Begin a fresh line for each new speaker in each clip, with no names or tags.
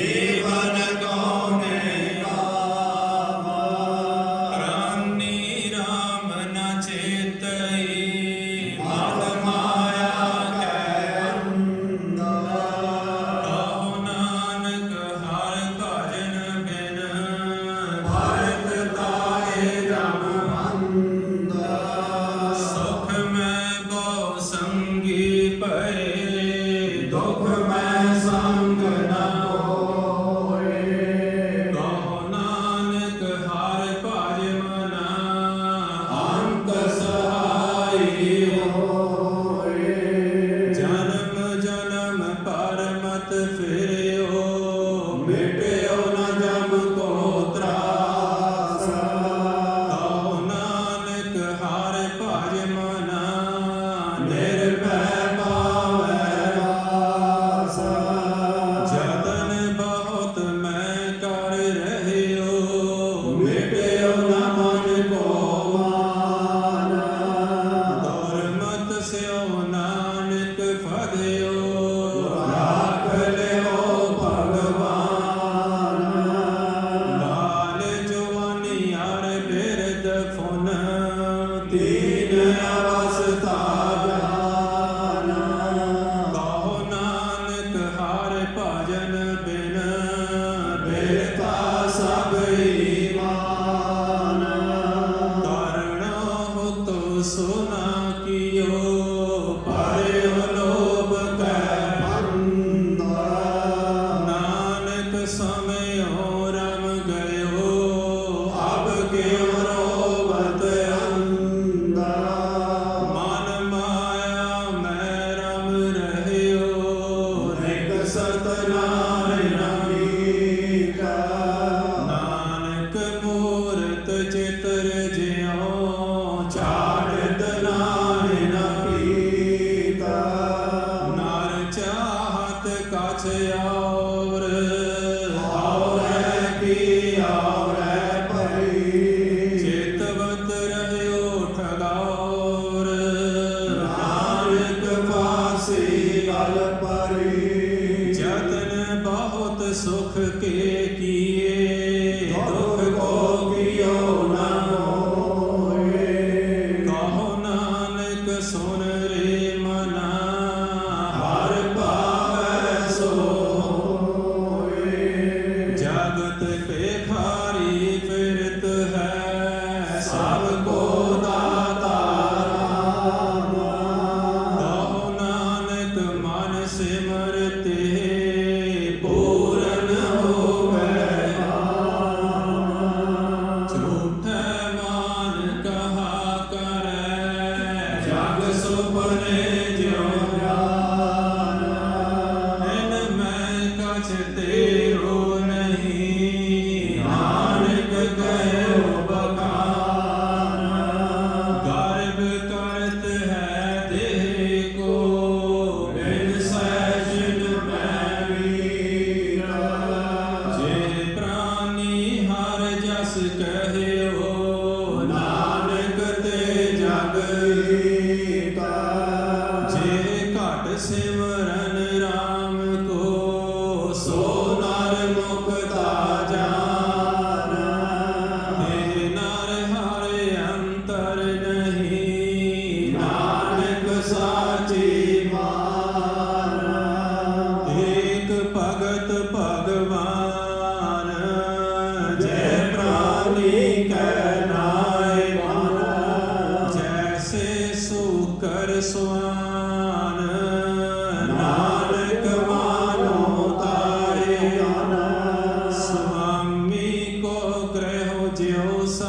Amen.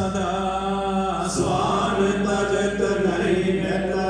ਸਦਾ ਸਵਾਰਤਾ ਜਤ ਨਹੀਂ ਨਤ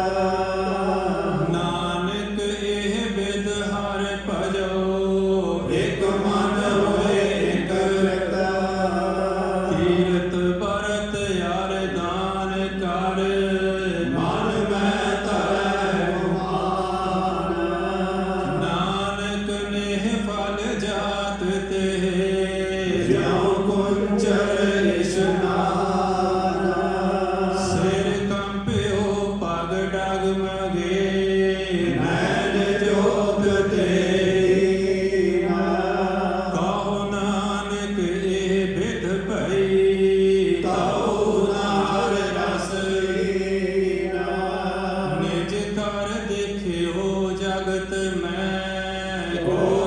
Amen. Oh.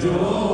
ਜੋ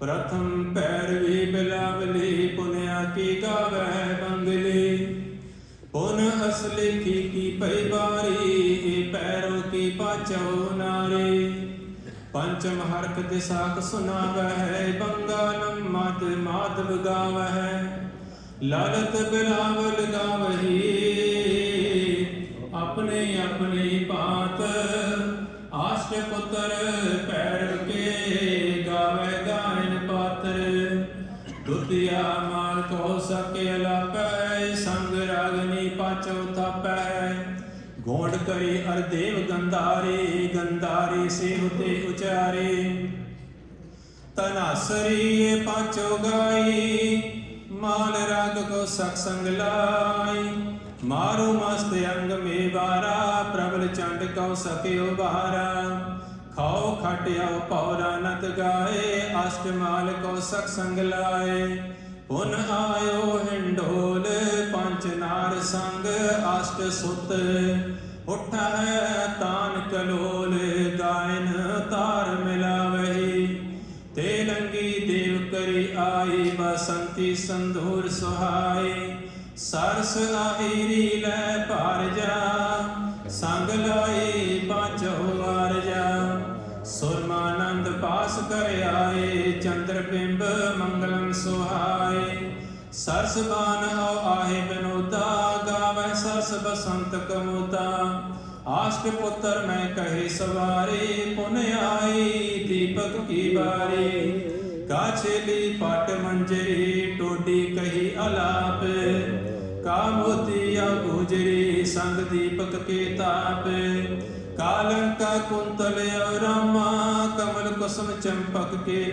ਪ੍ਰਥਮ ਪੈਰਵੀ ਬਿਲਾਵਲੀ ਪੁਨਿਆ ਕੀ ਗਾਵੈ ਬੰਗਲੀ ਪੁਨ ਅਸਲੀ ਕੀ ਕੀ ਪਈ ਬਾਰੀ ਪੈਰੋ ਕੀ ਪਾਚੋ ਨਾਰੀ। ਪੰਚਮ ਹਰਖ ਦਿਸਾਕ ਸੁਨਾਵਹਿ, ਬੰਗਾਲਮ ਮਦ ਮਾਧਵ ਗਾਵਹਿ। ਲਲਤ ਬਿਲਾਵਲ ਗਾਵਹੀ ਆਪਣੇ ਆਪਣੇ ਪਾਤ। ਆਸ਼ਟ ਪੁੱਤਰ ਪੈਰ ਦੁਤੀਆ ਮਾਲ ਕੋ ਸਕੇ ਅਲਾਪੈ ਸੰਗ ਰਾਗਨੀ ਪਾਚੋ ਥਾਪੈ। ਗੋਂਡ ਕਰੀ ਅਰ ਗੰਧਾਰੇ ਗੰਧਾਰੇ ਸੇ ਹੁਤੇ ਉਚਾਰੇ। ਤਨਾਸਰੀ ਪਾਚੋ ਗਾਈ, ਮਾਲ ਰਾਗ ਕੋ ਸਕ ਸੰਗ ਲਾਈ। ਮਾਰੂ ਮਸਤ ਅੰਗ ਮੇ ਬਾਰਾ ਪ੍ਰਬਲ ਚੰਡ ਕਉ ਸਕਿਓ ਬਾਰਾ ਖਾਓ ਖਟਿਆਓ ਪੌਰਾ ਗਾਏ, ਅਸ਼ਟ ਮਾਲ ਕੋ ਸਕ ਸੰਗ ਲਾਏ। ਪੁਨ ਆਇਓ ਹਿੰਡੋਲ ਪੰਜ ਨਾਰ ਸੰਗ ਅਸ਼ਟ ਸੁਤ। ਉਠਾ ਤਾਨ ਕਲੋਲ ਗਾਇਨ ਤਾਰ ਮਿਲਾਵਹੀ। ਤੇ ਲੰਗੀ ਦੇਵ ਕਰੀ ਆਈ ਬਸੰਤੀ ਸੰਧੂਰ ਸੁਹਾਈ। ਸਰਸ ਆਹੀਰੀ ਲੈ ਭਾਰ ਜਾ, ਸੰਗ ਲਾਈ ਪੰਜ ਵਾਰ ਜਾ। ਸੁਰਮਾਨੰਦ ਪਾਸ ਕਰ ਆਏ ਚੰਦਰ ਬਿੰਬ ਸਰਸ ਬਾਨ ਆਓ ਆਹੇ ਬਨੋਦਾ ਗਾਵੇ ਸਰਸ ਬਸੰਤ ਕਮੋਦਾ ਆਸ਼ਕ ਪੁੱਤਰ ਮੈਂ ਕਹੇ ਸਵਾਰੇ ਪੁਨ ਆਈ ਦੀਪਕ ਕੀ ਬਾਰੀ ਕਾਛੇਲੀ ਪਟ ਮੰਜਰੀ ਟੋਡੀ ਕਹੀ ਅਲਾਪ ਕਾ ਮੋਤੀਆ ਗੁਜਰੀ ਸੰਗ ਦੀਪਕ ਕੇ ਤਾਪ ਕਾਲੰਕਾ ਕੁੰਤਲ ਰਾਮਾ ਕਮਲ ਕੁਸਮ ਚੰਪਕ ਕੇ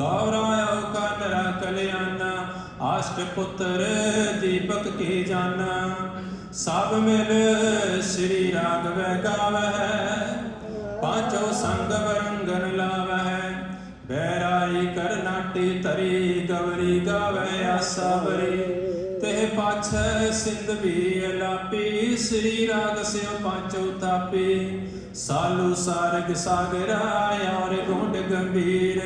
ਨਾਮਾ ਗੌਰਾਇਓ ਕਾਨਰਾ ਕਲਿਆਣਾ, ਆਸ਼ਟ ਪੁੱਤਰ ਦੀਪਕ ਕੇ ਜਾਣਾ? ਸਭ ਮਿਲ ਸ੍ਰੀ ਰਾਗਵੈ ਗਾਵਹਿ, ਪਾਂਚੋ ਸੰਗ ਬਰੰਗਨ ਲਾਵਹਿ। ਬੈਰਾਈ ਕਰਨਾਟੀ ਤਰੀ ਗਵਰੀ ਗਾਵੈ ਆਸਾ ਬਰੀ ਤੇ ਪਾਛੈ ਸਿੰਧ ਵੀ ਅਲਾਪੀ, ਸ੍ਰੀ ਰਾਗ ਸਿਓ ਪਾਂਚੋ ਤਾਪੀ। ਸਾਲੂ ਸਾਰਗ ਸਾਗਰਾ ਔਰ ਗੁੰਡ ਗੰਭੀਰ।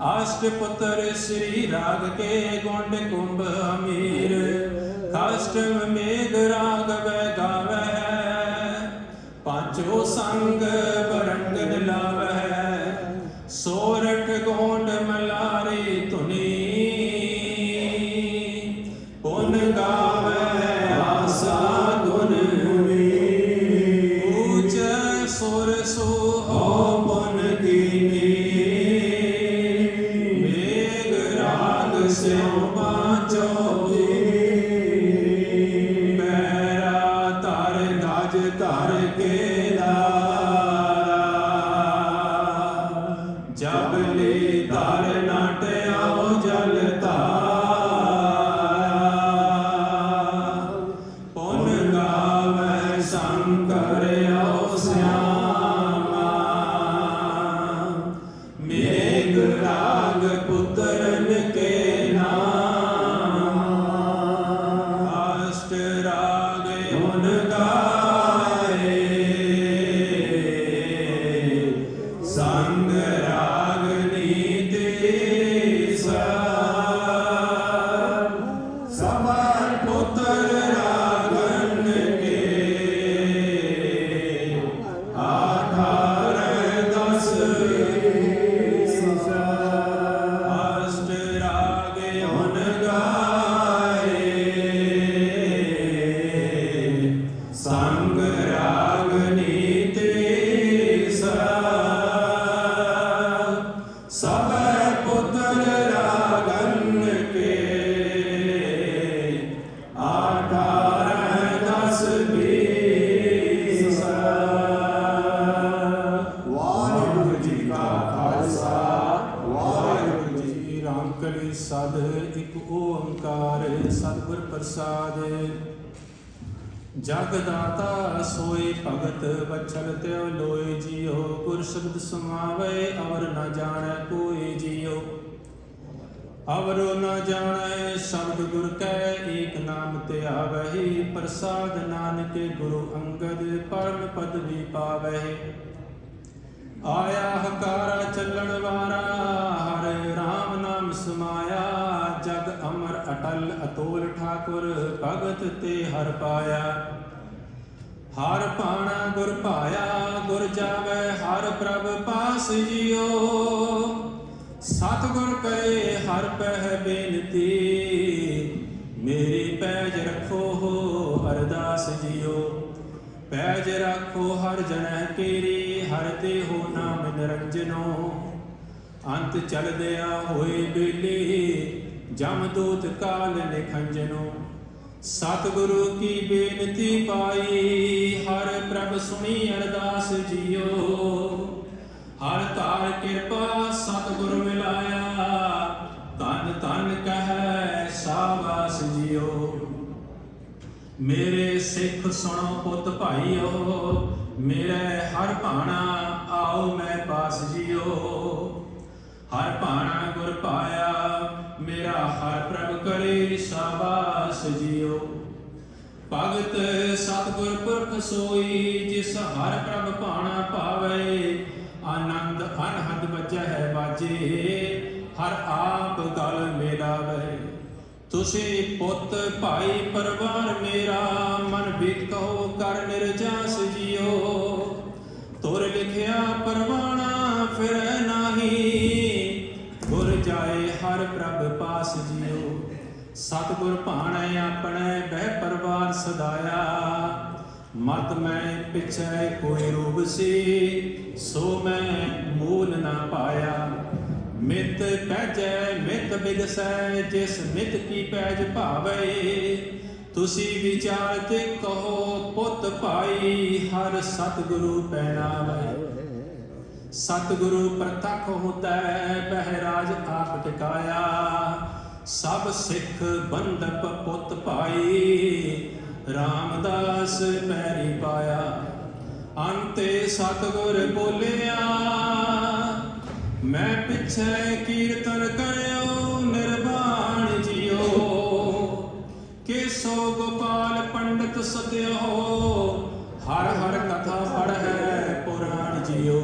ਆਸ਼ਟ ਪੁੱਤਰ ਸ੍ਰੀ ਰਾਗ ਕੇ ਗੁੰਡ ਕੁੰਭ ਅਮੀਰ ਕਾਸ਼ਟਮ ਮੇਘ ਰਾਗ ਵੈ ਗਾਵੈ। ਪਾਂਚੋ ਸੰਗ ਜਗ ਦਾਤਾ ਸੋਈ ਭਗਤ ਬਚਲ ਤਿਉ ਲੋਏ ਜਿਉ ਗੁਰ ਸ਼ਬਦ ਸਮਾਵੇ ਅਵਰ ਨ ਜਾਣੈ ਕੋਈ ਜਿਉ। ਅਵਰੋ ਨ ਜਾਣੈ ਸ਼ਬਦ ਗੁਰ ਕੈ, ਏਕ ਨਾਮ ਤੇ ਆਵਹਿ, ਪ੍ਰਸਾਦ ਨਾਨਕ ਗੁਰੂ ਅੰਗਦ ਪਰਮ ਪਦਵੀ ਪਾਵਹਿ। ਆਇਆ ਹਕਾਰਾ ਚੱਲਣ ਵਾਰਾ, ਹਰੇ ਰਾਮ ਨਾਮ ਸਮਾਇਆ। ਅਟਲ ਅਤੋਲ ਠਾਕੁਰ ਭਗਤ ਤੇ ਹਰ ਪਾਇਆ। ਹਰ ਪਾਣਾ ਗੁਰ ਪਾਇਆ ਗੁਰ ਜਾਵੇ, ਹਰ ਪ੍ਰਭ ਪਾਸ ਜਿਉ ਸਤਿਗੁਰ ਕਰੇ ਹਰ ਪਹਿ ਬੇਨਤੀ, ਮੇਰੀ ਪੈਜ ਰੱਖੋ ਹੋ ਅਰਦਾਸ ਜਿਉ ਪੈਜ ਰੱਖੋ ਹਰ ਜਨੈ ਕੇਰੀ, ਹਰ ਤੇ ਹੋ ਨਾਮ ਨਿਰੰਜਨੋ। ਅੰਤ ਚਲਦਿਆ ਹੋਏ ਬੇਲੀ ਜਮ ਦੂਤ ਕਾਲ ਨਿਖੰਜਨੋ ਸਤਿਗੁਰੂ ਕੀ ਬੇਨਤੀ ਪਾਈ, ਹਰ ਪ੍ਰਭ ਸੁਣੀ ਅਰਦਾਸ ਜੀਓ। ਹਰ ਤਾਰ ਕਿਰਪਾ ਸਤਿਗੁਰ ਮਿਲਾਇਆ ਤਨ ਤਨ ਕਹੈ ਸਾਬਾਸ ਜੀਓ। ਮੇਰੇ ਸਿੱਖ ਸੁਣੋ ਪੁੱਤ ਭਾਈਓ, ਮੇਰੇ ਹਰ ਭਾਣਾ ਆਓ ਮੈਂ ਪਾਸ ਜੀਓ। ਹਰ ਭਾਣਾ ਗੁਰ ਪਾਇਆ ਮੇਰਾ ਹਰ ਪ੍ਰਭ ਕਰੇ ਸ਼ਾਬਾਸ਼ ਜੀਓ ਭਗਤ ਸਤਿਗੁਰ ਪੁਰਖ ਸੋਈ, ਜਿਸ ਹਰ ਪ੍ਰਭ ਭਾਣਾ ਪਾਵੇ ਆਨੰਦ ਅਨਹਦ ਵਜਹਿ ਬਾਜੇ, ਹਰ ਆਪ ਗਲ ਮੇਲਾਵੇ ਤੁਸੀਂ ਪੁੱਤ ਭਾਈ ਪਰਵਾਰ ਮੇਰਾ, ਮਨ ਵਿਕੋ ਕਰ ਨਿਰਜਾਸ ਜਿਓ ਤੁਰ ਲਿਖਿਆ ਪਰਵਾਣਾ, ਫਿਰ ਸਤਿਗੁਰ ਭਾਣੈ ਆਪਣੇ, ਬਹਿ ਪਰਵਾਰ ਸਦਾਇਆ। ਮਤ ਮੈਂ ਪਿਛੈ ਕੋਈ ਰੂਪ ਸੀ, ਸੋ ਮੈਂ ਮੂਲ ਨਾ ਪਾਇਆ। ਮਿਤ ਪੈਜੈ, ਮਿਤ ਬਿਗਸੈ, ਜਿਸ ਮਿਤ ਕੀ ਪੈਜ ਭਾਵੇ। ਤੁਸੀਂ ਵਿਚਾਰ ਤੇ ਕਹੋ, ਪੁੱਤ ਭਾਈ, ਹਰ ਸਤਿਗੁਰੂ ਪੈਣਾਵੇ ਸਤਿਗੁਰੂ ਪ੍ਰਤੱਖ ਹੁੰਦਾ ਬਹਿਰਾਜ ਆਪ ਟਿਕਾਇਆ। ਸਭ ਸਿੱਖ ਬੰਦਪ ਪੁੱਤ ਭਾਈ, ਰਾਮਦਾਸ ਪੈਰੀ ਪਾਇਆ। ਅੰਤੇ ਸਤਿਗੁਰ ਬੋਲਿਆ, ਮੈਂ ਪਿੱਛੇ ਕੀਰਤਨ ਕਰਿਓ, ਨਿਰਵਾਣ ਜਿਓ। ਕੇਸੋ ਗੋਪਾਲ ਪੰਡਤ ਸਤਿਓ, ਹਰ ਹਰ ਕਥਾ ਪੜ੍ਹੈ ਪੁਰਾਣ ਜਿਓ।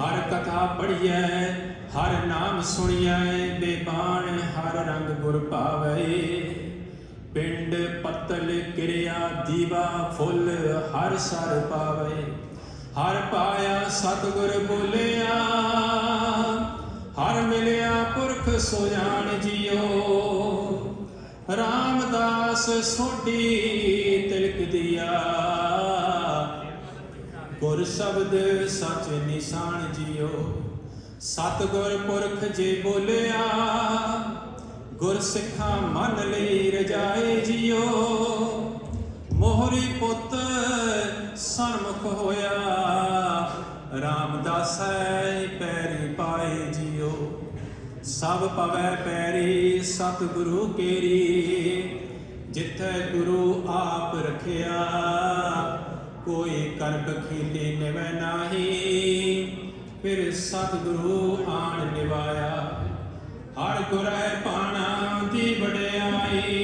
ਹਰ ਕਥਾ ਪੜ੍ਹੀਐ ਹਰ ਨਾਮ ਸੁਣੀਐ ਬੇਬਾਨ ਹਰ ਰੰਗ ਗੁਰ ਭਾਵੇ ਪਿੰਡ ਪਤਲ ਕਿਰਿਆ ਦੀਵਾ ਫੁੱਲ ਹਰ ਸਰ ਪਾਵੇ। ਹਰ ਪਾਇਆ ਸਤਿਗੁਰ ਬੋਲਿਆ, ਹਰ ਮਿਲਿਆ ਪੁਰਖ ਸੋ ਜਾਣ ਜਿਓ। ਰਾਮਦਾਸ ਸੋਢੀ ਤਿਲਕ ਦਿਆ। ਗੁਰ ਸ਼ਬਦ ਸਚ ਨਿਸ਼ਾਨ ਜਿਓ। ਸਤਿਗੁਰ ਪੁਰਖ ਜੇ ਬੋਲਿਆ, ਗੁਰ ਸਿੱਖਾਂ ਮਨ ਲਈ ਰਜਾਏ ਜਿਓ। ਮੋਹਰੀ ਪੁੱਤ, ਸਨਮੁਖ ਹੋਇਆ, ਰਾਮਦਾਸੈ ਪੈਰੀ ਪਾਏ ਜਿਓ। ਸਭ ਪਵੈ ਪੈਰੀ, ਸਤਿਗੁਰੂ ਕੇਰੀ, ਜਿੱਥੇ ਗੁਰੂ ਆਪ ਰਖਿਆ, ਕੋਈ ਕਰਬ ਬਖੀਲੇ ਨਿਵੈ ਨਾਹੀ। ਫਿਰ ਸਤਿਗੁਰੂ ਆਣ ਨਿਵਾਇਆ। ਹਰ ਗੁਰੈ ਪਾਣਾ ਦੀ ਵਡਿਆਈ।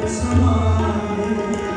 sana